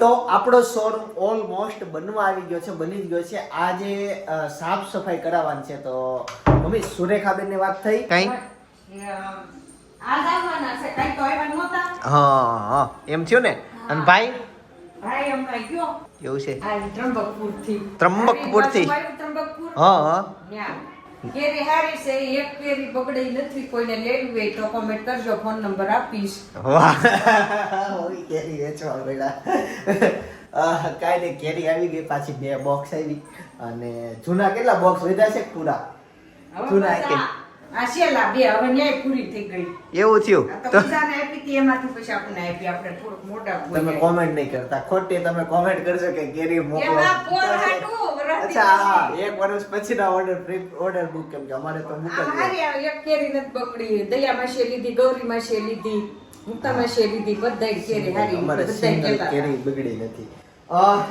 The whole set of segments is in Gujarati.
તો આપણો શોરૂમ ઓલમોસ્ટ બનવા આવી ગયો છે બની ગયો છે. આજે સાફ સફાઈ કરાવવાની છે તો મમ્મી સુરેખાબેનની વાત થઈ? કઈ? આજ આવવાના છે કાંઈ તો આવ્યા હા હા એમ થયું ને? અને ભાઈ? ભાઈ હમણાં ગયો. એવું છે? ત્રંબકપુરથી ત્રંબકપુરથી ત્રંબકપુર? હા હા. ન્યા. કેરી હારી છે એક કેરી બગડી નથી કોઈને લેવી હોય તો કોમેન્ટ કરજો ફોન નંબર આપીશ. વાહ. ઓય કેરી વેચવા બેડા કાઈ ને કેરી આવી ગઈ પાછી બે બોક્સ આવી. અને જૂના કેટલા બોક્સ વધ્યા છે? પૂરા. જૂના કે? આ- આ બે હવે ન્યાય પૂરી થઈ ગઈ. એવું થયું? તો તો બીજાને આપી હતી એમાંથી પછી આપણને આપી આપણે થોડુંક મોટા તમે કોમેન્ટ નહીં કરતા. ખોટી તમે કોમેન્ટ કરશો કે કેરી મોકલો એમાં પોર હાટું, અચ્છા એક વર્ષ પછીના ઓર્ડર પ્રી ઓર્ડર બુક કેમ કે અમારે તો મૂકી એક કેરી નથી બગડી દયા માસીએ લીધી ગૌરી માસીએ લીધી મુક્તા માસીએ લીધી બધાય કેરી હારી અમારે સિંગલ કેરી બગડી નથી.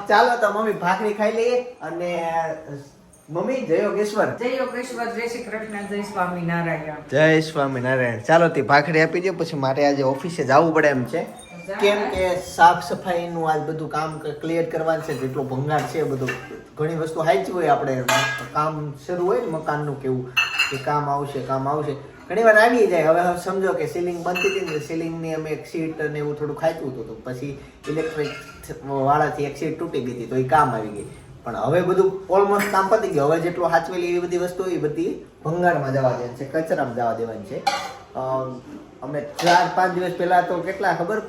ચાલો તો મમ્મી ભાખરી ખાઈ લઈએ અને મમ્મી જય યોગેશ્વર. જય યોગેશ્વર જય શ્રી કૃષ્ણ જય સ્વામિનારાયણ. જય સ્વામિનારાયણ. ચાલો તે ભાખરી આપી દો પછી મારે આજે ઓફિસે જવું પડે એમ છે. કેમ કે સાફ સફાઈનું આજ બધું કામ ક્લિયર કરવાનું છે જેટલો ભંગાર છે બધું. ઘણી વસ્તુ હાચી હોય આપણે કામ શરૂ હોય ને મકાનનું કેવું કે કામ આવશે કામ આવશે. ઘણી વાર આવી જાય. હવે સમજો કે સીલિંગ બનતી હતી ને સીલિંગની અમે એક સીટ અને એવું થોડું ખાચવું હતું તો પછી ઇલેક્ટ્રિક વાળાથી એક સીટ તૂટી ગઈ હતી તો એ કામ આવી ગઈ. પણ હવે બધું ઓલમોસ્ટ કામ પતી ગયું. હવે જેટલું હાચવેલી એવી બધી વસ્તુ એ બધી ભંગારમાં જવા દેવાની છે કચરામાં જવા દેવાની છે. અમે ચાર પાંચ દિવસ પહેલાં તો કેટલા ખબર?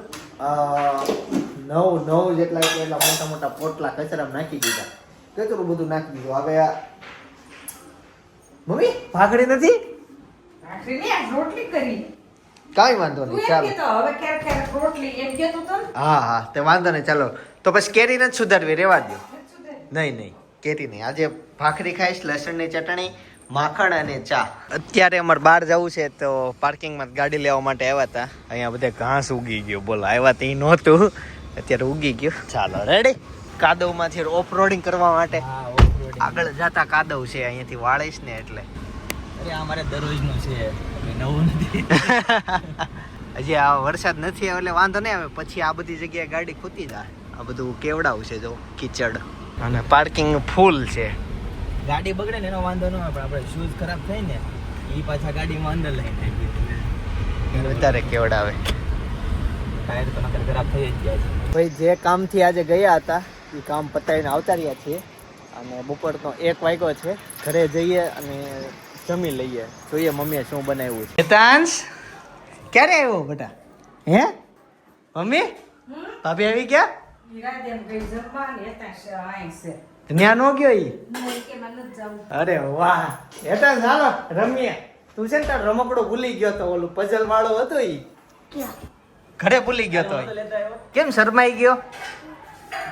નવ નવ જેટલા એટલા મોટા મોટા પોટલા કચરામાં નાખી દીધા. કેટલું બધું નાખી દીધું. હવે આ મમ્મી ભાખડી નથી? ભાખરી રોટલી કરી. કાંઈ વાંધો નહીં ચાલો? હા હા તે વાંધો નહીં ચાલો. તો પછી કેરી જ સુધારવી રેવા દો. નહીં નહીં. કેરી નહીં. આજે ભાખરી ખાઈશ લસણની ચટણી માખણ અને ચા. અત્યારે અમારે બહાર જવું છે તો પાર્કિંગમાં ગાડી લેવા માટે આવ્યા હતા. અહીંયા બધે ઘાસ ઉગી ગયો. બોલો આવ્યા તે નહોતું. અત્યારે ઉગી ગયું. ચાલો રેડી કાદવમાંથી ઓફ રોડિંગ કરવા માટે. આગળ જતા કાદવ છે અહીંયાથી વાળીશ ને એટલે. અરે આ મારે દરરોજનું છે. નવું નથી. હજી આ વરસાદ નથી એટલે વાંધો નહીં આવે. પછી આ બધી જગ્યાએ ગાડી ખૂતી જાય. આ બધું કેવડાવું છે જો કીચડ. અને પાર્કિંગ ફૂલ છે. ગાડી બગડે ને એનો વાંધો ન હોય પણ આપણે શૂઝ ખરાબ થાય ને એ પાછા ગાડીમાં અંદર લઈને આવી વધારે કેવડાવે. ટાયર તો નકર ખરાબ થઈ જ જાય છે. ભાઈ જે કામથી આજે ગયા હતા એ કામ પતાવીને આવતા રહ્યા છીએ. અને બપોરનો એક વાગ્યો છે ઘરે જઈએ અને જમી લઈએ. જોઈએ મમ્મીએ શું બનાવ્યું છે. હેતાંશ ક્યારે આવ્યો બેટા? હે? મમ્મી? ભાભી આવી ગયા? છે, છે. ત્યાં નો ગયો ઈ. અરે વાહ. હેતાંશ ચાલો રમીએ. તું છે ને તાર રમકડો ભૂલી ગયો તો ઓલું પઝલ વાળો હતો ઈ? ઘરે ભૂલી ગયો તો. કેમ શરમાઈ ગયો?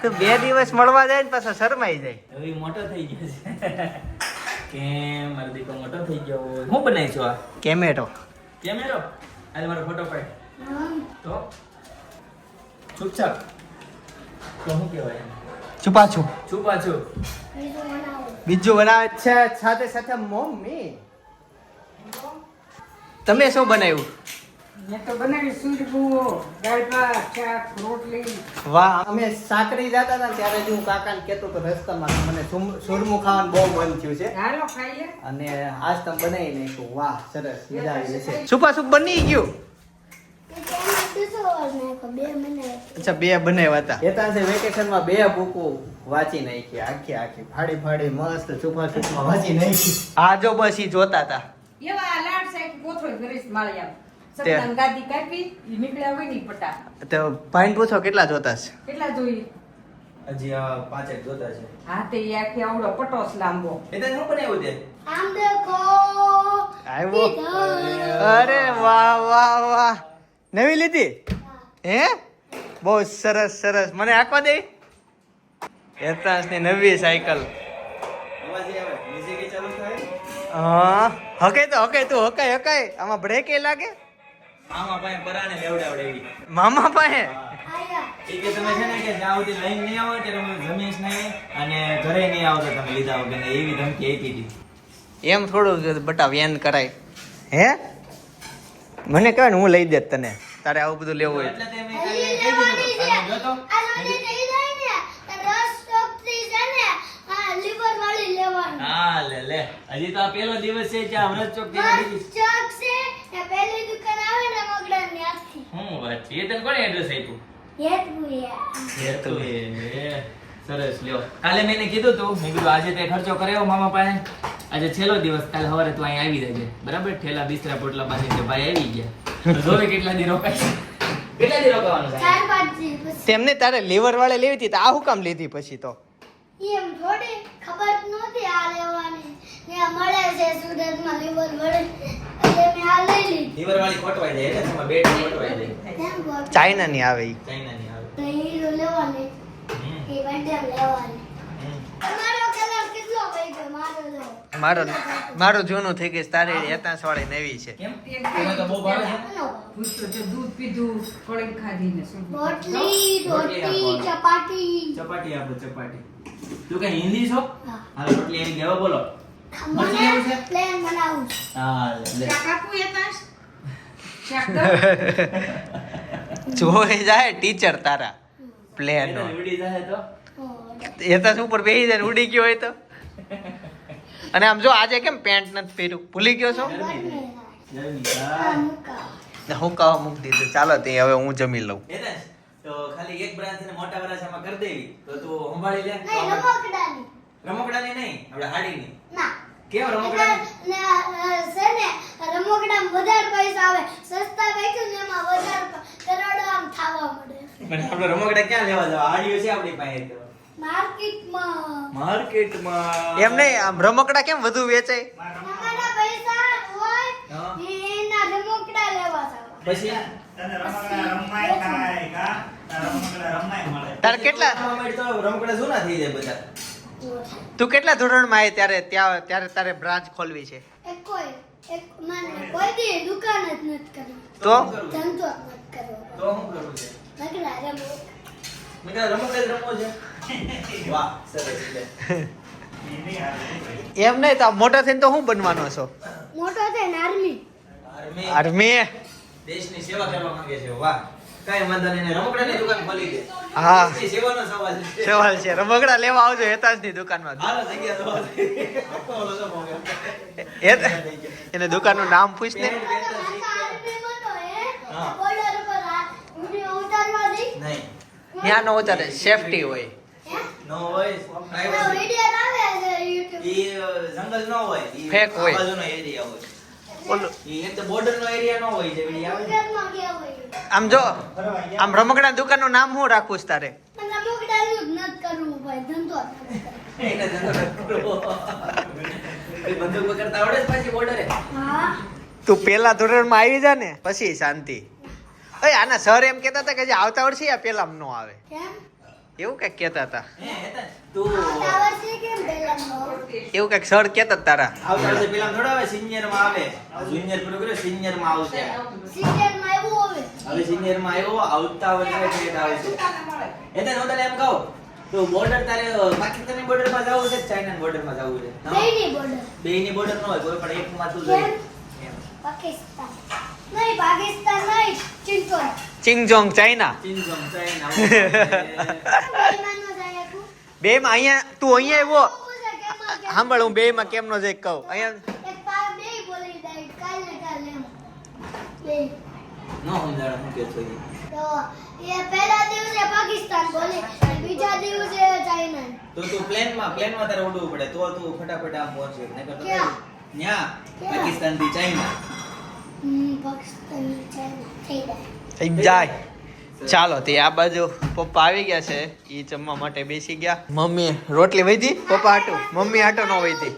તું બે દિવસ મળવા જાય ને પાછો શરમાઈ જાય. હવે મોટો થઈ ગયો છે. કેમ? મારો દીકરો મોટો થઈ ગયો હું હું બનાવીશું આ? કેમેરો. કેમેરો? આજે મારો ફોટો પાડ. તો? ચૂપચાપ તો શું કહેવાય છુપા છુપ છુપા છું. બીજું બનાવે. છે સાથે સાથે મમ્મી. તમે શું બનાવ્યું? મેં તો બનાવી સૂરગુઓ, દાળ ભાત, શાક, રોટલી. વાહ અમે સાકરી જતા હતા ત્યારે જ હું કાકાને કહેતો તો રસ્તામાં મને સુમ- સુરમું ખાવાનું બહુ મન થયું છે. હાલો ખાઈએ. અને આજ તમે બનાવી નાખ્યું. વાહ સરસ મજા આવી જશે. છુપા છુપ બની ગયું. અચ્છા બે બનાવ્યા હતા. હેતાંશે વેકેશનમાં બે બુકો વાંચી નાખી આખી આખી. ફાડી ફાડી મસ્ત છુપા છુપમાં વાંચી નાખી આ જો બસ ઈ જોતા હતા. એવા લાડ સાહેબ કોથળો ભરીશ માળિયા. તે- ગાદી કાપી, નીકળ્યા હોય ને પટા. તો ભાઈને પૂછો કેટલા જોતા છે? કેટલા જોઈએ? હજી આ પાંચેક જોતા છે. હા તે આખી આવડો પટોસ લાંબો. એ તને શું બનાવ્યું તે? આવ્યો. અરે વાહ વાહ વાહ. નવી લીધી? હે. બહુ સરસ સરસ. મને આંકવા દે. હેતાસની નવી સાયકલ. હા. હકે તો હકે તું હકાય હકાય. આમાં બ્રેક એ લાગે? મામા પાસે પરાણે લેવડાવડે એવી. મામા પાસે? એ કે તમે છે ને કે જ્યાં સુધી લઈને નહીં આવો ત્યારે હું જમીશ નહીં અને ઘરે નહીં આવતો તમે લીધા વગર એવી ધમકી આપી હતી એમ થોડું બટા વેન કરાય. હે? મને કહેવાય ને હું લઈ દેત તને. તારે આવું બધું લેવું હોય હજી તો આ પહેલો દિવસ છે જ્યાં અમૃત ચોક છે પહેલી હું વાત એ તને કોણે એડ્રેસ આપ્યું? હેતુ સરસ લ્યો. કાલે મેં કીધું તું મેં કીધું આજે તે ખર્ચો કર્યો મામા પાસે. આજે છેલ્લો દિવસ કાલે સવારે તું અહીં આવી જજે. બરાબર? ઠેલા બિસ્તરા પોટલા બાંધી તે ભાઈ આવી ગયા. તો જોવે કેટલા દી રોકાય કેટલા દી રોકાવાનું છે ચાર પાંચ દી તેમને તારે લેવર વાળે લેવી હતી તો આ હું કામ લીધી પછી તો? એમ થોડી ખબર નહોતી આ લેવાની. ને મળે છે સુરતમાં લેવર મળે એટલે મેં આ લઈ લીધી. લીવર વાળી ખોટવાઈ જાય એટલે તમારે બેટ ખોટવાઈ જાય. કેમ બોલ ચાઇના ની આવે ચાઇના ની આવે. તો એ લેવાની. એ બેટમ લેવાની તમારો કલર કેટલો વહી ગયો મારો જો મારો મારો જૂનું થઈ ગયું તારે હેતાંશ વાળી નવી છે. કેમ? તમે તો બહુ ભાવે છે. આનો છે દૂધ પીધું કળી ખાધી ને શું? રોટલી રોટલી ચપાટી. ચપાટી આપો ચપાટી. તું કઈ હિન્દી છો? હા. રોટલી આવી ગયો બોલો. મરચી લેવું છે? મને પ્લેન બનાવું. હા લે. શાક એ તાસ જોઈ જાય ટીચર તારા. પ્લેન એ તો ઉડી જાય તો? હો. ઉપર બેસી જાય ઉડી ગયો હોય તો? અને આમ જો આજે કેમ પેન્ટ નથી પહેર્યું? ભૂલી ગયો છો? હું કહો મૂકી દીધું. ચાલો તે હવે હું જમી લઉં. તો ખાલી એક બ્રાન્ચ ને મોટા વરાછામાં કરી દેવી. તો તું સંભાળી લે. નહીં, આપણે- રમકડાની. રમકડાની નહીં આપણે હાડીની. કેમ રમકડા ને છે ને, રમકડામાં વધારે પૈસા આવે. સસ્તા વેચ્યું ને એમાં વધારે કરોડો આમ થાવા મળે પણ આપણે રમકડા ક્યાં લેવા જવા? આડિયો છે આપણી પાસે તો. માર્કેટમાં. માર્કેટમાં. એમ નહીં આમ રમકડા કેમ વધુ વેચાય? તમારા પૈસા હોય એના રમકડા લેવા જાવ. પછી? તને રમકડા રમાય ખાય કા? રમકડા રમાય મળે. તારે કેટલા? તો રમકડા જૂના થઈ જાય બધા. તું કેટલા ધોરણમાં આવી ત્યારે ત્યાં ત્યારે તારે બ્રાન્ચ ખોલવી છે? કોઈ એક મને કોઈ દુકાન જ નથી કરવી. તો? ધંધો નથી કરવો. તો શું કરવું છે? એમ નહીં તો મોટા થઈને તો શું બનવાનો છો? મોટો થઈને આર્મી. આર્મી. આર્મી દેશની સેવા કરવા માંગે છે વાહ. સવાલ છે. સવાલ રમકડા લેવા આવજો હેતાંશની દુકાનમાં. હાલો જગ્યા દો. ઓલો તો મોંઘો. એ એને દુકાનનું નામ પૂછ ને આર્મીમાં તો હે હા. બોર્ડર ઉપર આ વિડિયો ઉતારવા દઈ નહીં. ત્યાં નો ચાલે સેફટી હોય. નો હોય આ privacy. વિડિયો આવે છે YouTube. ઈ અ, જંગલ ન હોય ઈ હોય. બાજુનો area હોય. ઓલું. ઈ એક તો border નો area ન હોય જે વળી આવે. ને. જંગલમાં ગયા હોય આમ જો આમ રમકડા દુકાનનું નામ હું રાખું છે તારે? તું પેલા ધોરણમાં આવી જા ને પછી શાંતિ. અય આના સર એમ કહેતા હતા કે જે આવતા વર્ષે આ પેલા નો આવે. એવું કંઈક કહેતા હતા. તું આવતા વર્ષે કેમ પહેલા ન હોય? એવું કંઈક સર કહેતા હતા તારા. આવતા વર્ષે પેલા થોડા આવે માં આવે. જુનિયર પૂરું કર્યું senior માં આવશે. હવે? senior માં આવ્યો આવતા વર્ષે એટલે હું તને એમ કહું તો બોર્ડર તારે પાકિસ્તાની border માં જવું છે ચાઇના માં જવું છે? બેની border. બેયની border ન હોય કોઈ પણ એકમાં તું જઈ. પાકિસ્તાન. નહીં પાકિસ્તાન નહીં. ચિંતોડ ચિંગજોંગ ચાઇના. બે માં અહીંયા તું અહીંયા આવ્યો. સાંભળ હું બે માં કેમ નો જઈ કહું અહીંયા એક પા બેય બોલી જાય કાલ ને કાલ એમ બેય. ન સમજાણું હું કહેતો એ. તો એ પહેલા દિવસે પાકિસ્તાન બોલે બીજા દિવસે ચાઇના તો તું પ્લેનમાં પ્લેનમાં તારે ઉડવું પડે તો તું ફટાફટ આમ પહોંચે તો? ન્યા પાકિસ્તાનથી ચાઇના થઈ જાય. ચાલો તે આ બાજુ પપ્પા આવી ગયા છે. એ જમવા માટે બેસી ગયા. મમ્મી રોટલી વધી પપ્પા આટો મમ્મી આટો ન વધી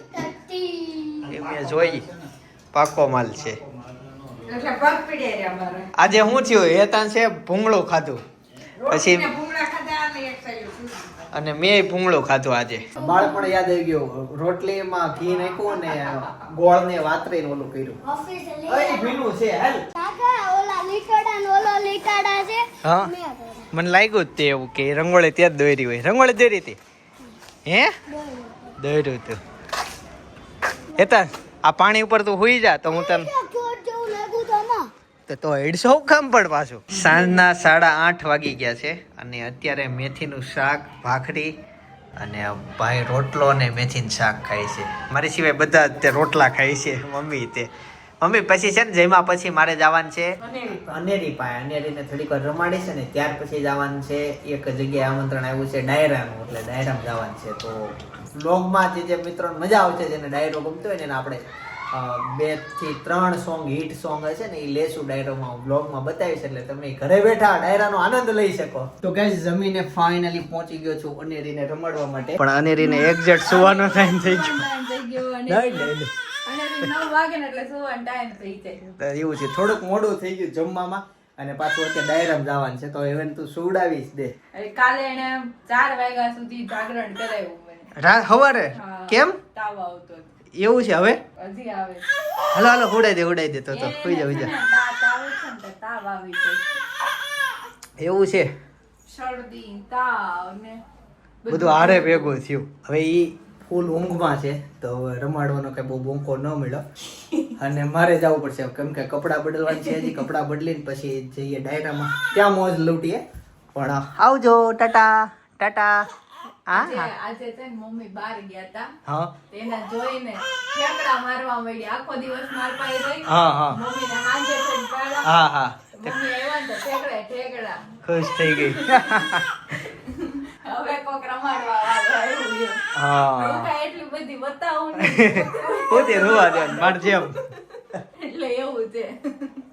એ મેં જોઈ. પાકો માલ છે. એટલે પગ પીડ્યા રે અમારે. આજે શું થયું? હેતાન છે ભૂંગળું ખાધું. પછી ભૂંગળા ખાધા અને. મેં ભૂંગળો ખાધું આજે. બાળપણ યાદ આવી ગયું. રોટલીમાં ઘી નાખ્યું ને ગોળ ને વાતરીને ઓલું કર્યું. આવ્યા. ભીનું છે હાલ. ઓલા લીકડા ને ઓલો લીકડા છે. હા. મને લાગ્યું જ તે એવું કે રંગોળી ત્યાં જ દોરી હોય. રંગોળી દોરી હતી? હે? દોર્યું હતું. હેતા આ પાણી ઉપર તું હોઈ જા તો હું તને ચોટ જેવું લાગ્યું તો આમાં. તો હેડશો કામ પણ પાછું. સાંજના સાડા આઠ વાગી ગયા છે અને અત્યારે મેથીનું શાક, ભાખરી અને ભાઈ રોટલો અને મેથીનું શાક ખાય છે. મારી સિવાય બધા તે રોટલા ખાય છે. મમ્મી તે. મમ્મી, પછી છે ને જેમાં પછી મારે જવાનું છે? અનેરી પાસે. અનેરીને થોડીક વાર રમાડી છે ને, ત્યાર પછી જવાનું છે. એક જગ્યાએ આમંત્રણ આવ્યું છે ડાયરાનું, એટલે ડાયરામાં જવાનું છે. તો બ્લોગમાં જે જે મિત્રો મજા આવશે જેને ડાયરો ગમતો હોય ને આપણે બેથી ત્રણ સોંગ હિટ સોંગ હશે ને એ લેશું ડાયરોમાં બ્લોગમાં બતાવીશ એટલે તમે ઘરે બેઠા ડાયરાનો આનંદ લઈ શકો. તો ગાઈસ જમીને ફાઇનલી પહોંચી ગયો છું અનેરીને રમાડવા માટે. પણ અનેરીને એક્ઝેક્ટ સુવાનો ટાઈમ થઈ ગયો. ટાઈમ થઈ ગયો અને નહીં, નહીં, નહીં. અને નવ વાગે ને એટલે સુવાનો ટાઈમ થઈ જાય. એવું છે થોડુંક મોડું થઈ ગયું જમવામાં અને પાછું અત્યારે ડાયરામ જવાનું છે તો હવે તું સુવડાવીશ દે. કાલે એને ચાર વાગ્યા સુધી જાગરણ કરાવ્યું સવારે કેમ? તાવ આવતો એવું છે હવે? હજી આવે હાલો હાલો ઉડાઈ દે ઉડાઈ દે તો તો સુઈ જા તાવ આવી એવું છે? શરદી તાવ ને બધું. હારે ભેગું થયું. હવે ઈ ફૂલ ઊંઘમાં છે તો હવે રમાડવાનો કઈ બહુ બોંકો ન મળ્યો. અને મારે જવું પડશે. કેમ કે કપડાં બદલવાની છે હજી કપડાં બદલીને પછી જઈએ ડાયરામાં. ત્યાં મોજ લૂંટીએ. પણ આવજો ટાટા ટાટા. આજે છે ને મમ્મી બહાર ગયા હતા હા. તેના જોઈને ઠેકડા મારવા મળી આખો દિવસ માર પાસે રહી. હા હા. મમ્મીને હાંજે થઈને પાડ્યા. હા હા. મમ્મી આવ્યા તો ઠેકડા ઠેકડા ખુશ થઈ ગઈ. હવે કોક રમાડવા હા. એટલી બધી બતાવું પોતે રોવા દે માર જેમ. એટલે એવું છે.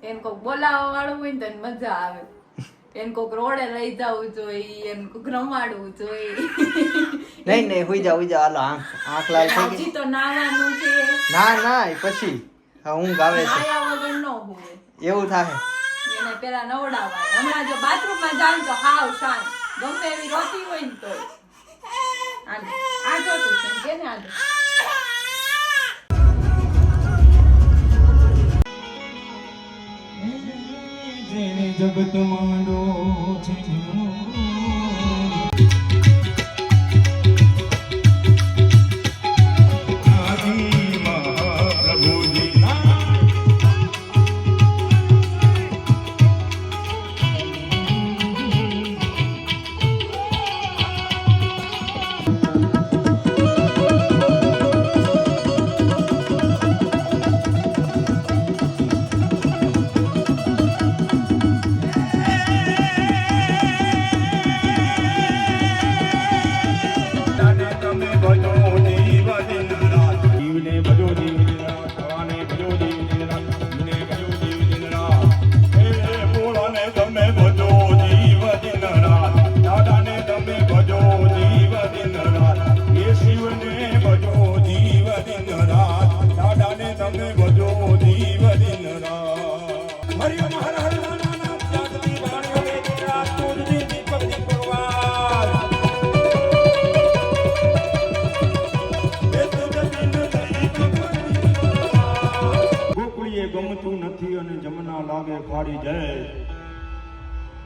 એને કોક બોલાવવા વાળું હોય ને તો મજા આવે. એને કોક રોડે લઈ જવું જોઈએ એને કોક રમાડવું જોઈએ નહીં નહીં હોઈ જાવ હોઈ જાવ હાલો આંખ આંખ લાલ થઈ ગઈ. તો નાવાનું છે. ના ના પછી. હા હું આવે છે. આયા વગર ન હોય એવું થાય એને પેલા નવડાવાય. હમણાં જો બાથરૂમમાં જાઉં તો હાવ શાંત. ગમે એવી રોતી હોય ને તો આ જોતું કે ને આજે જગત માંડો છે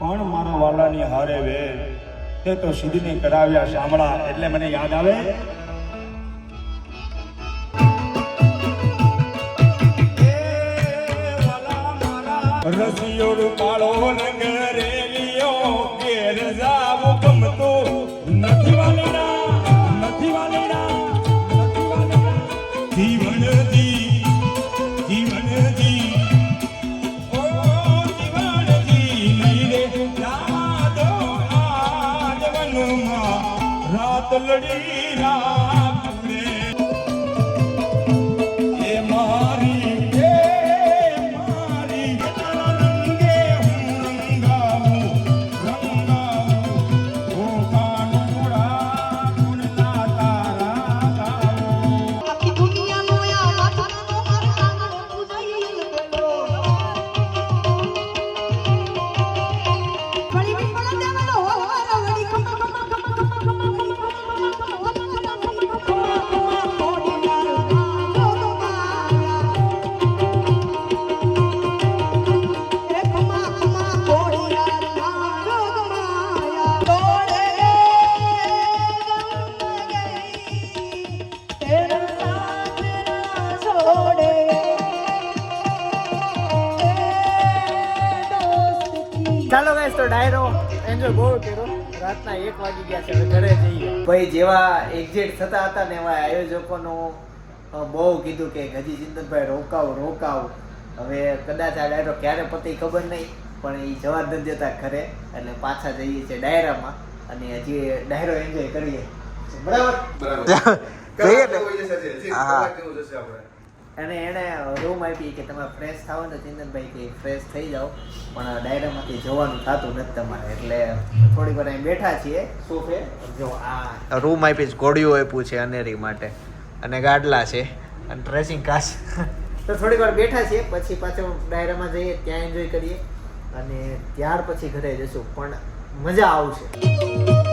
પણ મારા વાલાની હારે વે. તે તો સિદ્ધને કરાવ્યા શામળા. એટલે મને યાદ આવે? નથી વાલેડા નથી વાલેડા નથી વાલીના. રાત ભાઈ જેવા એક્ઝિટ થતા હતા ને એવા આયોજકોનું બહુ કીધું કે હજી ચિંતનભાઈ રોકાવ રોકાવ. હવે કદાચ આ ડાયરો ક્યારે પતી ખબર નહીં પણ એ જવા નથી દેતા ઘરે. એટલે પાછા જઈએ છીએ ડાયરામાં અને હજી ડાયરો એન્જોય કરીએ. બરાબર? બરાબર. ને. હા અને એણે રૂમ આપી કે તમે ફ્રેશ થાઓ ને ચિંતનભાઈ કે ફ્રેશ થઈ જાઓ. પણ ડાયરામાંથી જોવાનું થતું નથી તમારે. એટલે થોડી વાર અહીં બેઠા છીએ. સોફે જો આ રૂમ આપી ઘોડીઓ આપ્યું છે અનેરી માટે. અને ગાડલા છે. અને ડ્રેસિંગ કાચ તો થોડી વાર બેઠા છીએ. પછી પાછો ડાયરામાં જઈએ ત્યાં એન્જોય કરીએ. અને ત્યાર પછી ઘરે જશું. પણ મજા આવશે.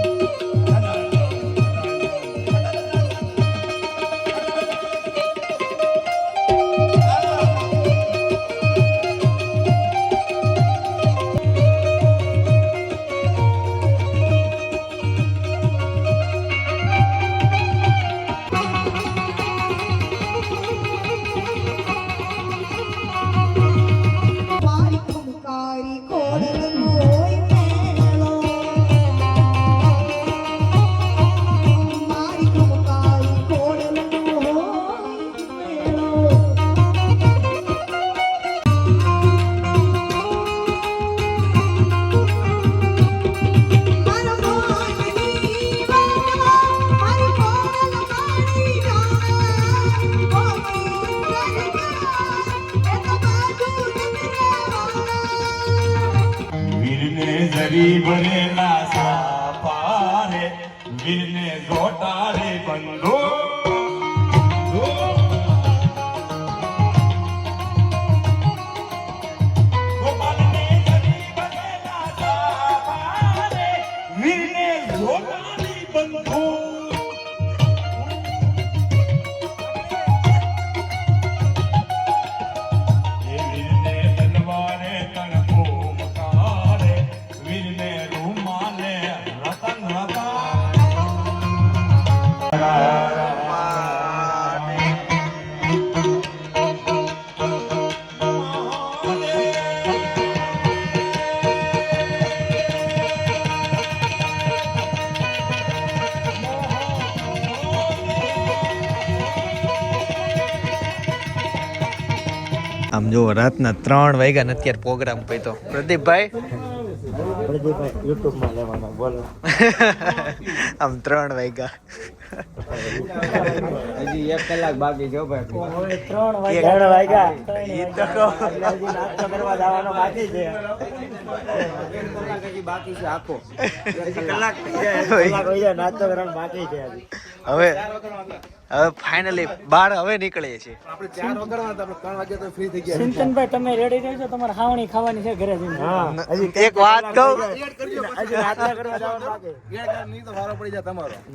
આમ જો રાતના ત્રણ વાગ્યા ને અત્યારે પ્રોગ્રામ પૈતો પ્રદીપભાઈ? આમ ત્રણ વાગ્યા. હજી એક કલાક બાકી જો ભાઈ. ત્રણ વાગ્યા. ઈ તો કહું. નાસ્તો કરવા બાકી છે. કલાક હજી ફાઇનલી છે હવે નીકળીએ છીએ. આપણે કલાક વગાડવા જાય આપણે કરવાનો વાગ્યા તો ફ્રી થઈ ગયા. હવે છીએ તમે રેડી રહેજો તમારે ખાવણી ખાવાની છે ઘરે જઈને હા એક વાત કહું. હજી નાસ્તો કરવા જવાનું બાકી.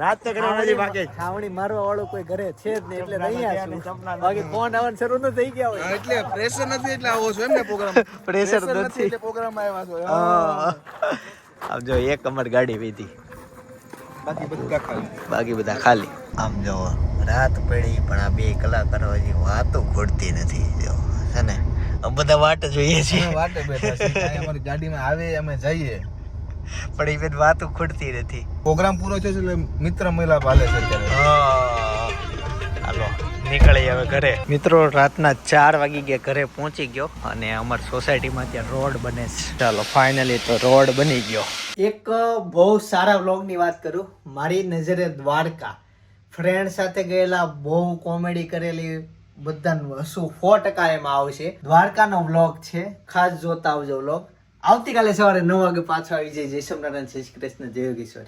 નાસ્તો કરવા હજી બાકી. ખાવણી મારવા વાળું કોઈ ઘરે છે જ નહીં એટલે અહીંયા છું બાકી ફોન આવવાનું શરૂ ન થઈ ગયા હોય. એટલે પ્રેશર નથી એટલે આવો છો એમ ને પ્રોગ્રામ પ્રેશર નથી. એટલે પ્રોગ્રામ આવ્યા છો. હા. આમ જો એક કમર ગાડી વીધી બાકી બધા ખાલી? આમ જો રાત પડી પણ આ બે કલાકારો હજી વાતો ખોડતી નથી જો છે ને? અમે બધા વાટ જોઈએ છીએ વાટે બેઠા છે અમારી ગાડીમાં આવે અમે જઈએ. પણ એ બેન વાતો ખોડતી નથી. પ્રોગ્રામ પૂરો થયો છે એટલે મિત્ર મહિલા ભાલે છે હા. નીકળી હવે ઘરે. મિત્રો, રાતના ચાર વાગી ગયા, ઘરે પહોંચી ગયો અને અમારી સોસાયટીમાં ત્યાં રોડ બને છે. ચાલો ફાઇનલી તો રોડ બની ગયો. એક બહુ સારા વ્લોગની વાત કરું. મારી નજરે દ્વારકા. ફ્રેન્ડ સાથે ગયેલા, બહુ કોમેડી કરેલી, બધાનું હસું સો ટકા એમાં આવશે. દ્વારકાનો વ્લોગ છે, ખાસ જોતા આવજો વ્લોગ. આવતીકાલે સવારે નવ વાગે પાછો આવી જાય જય સોમનારાયણ શ્રી કૃષ્ણ, જય યોગેશ્વર.